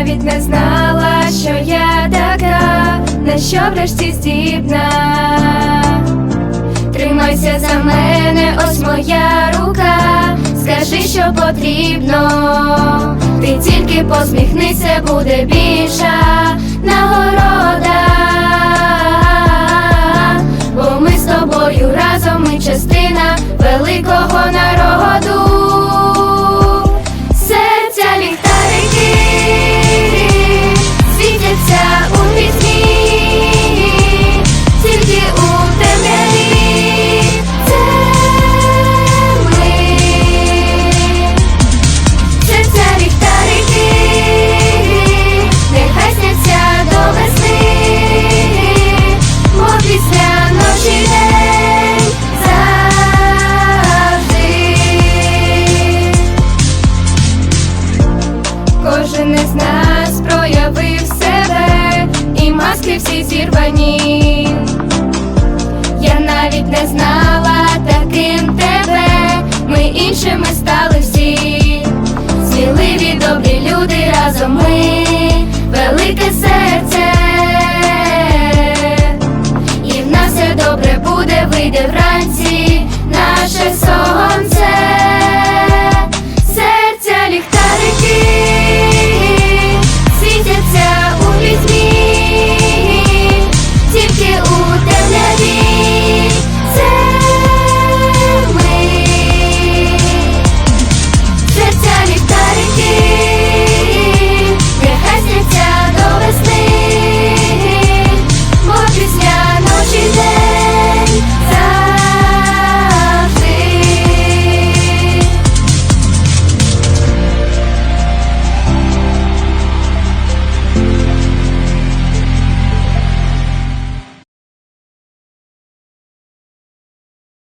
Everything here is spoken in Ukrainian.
навіть не знала, що я така, на що врешті здібна. Тримайся за мене, ось моя рука, скажи, що потрібно. Ти тільки посміхнися, буде більша нагорода.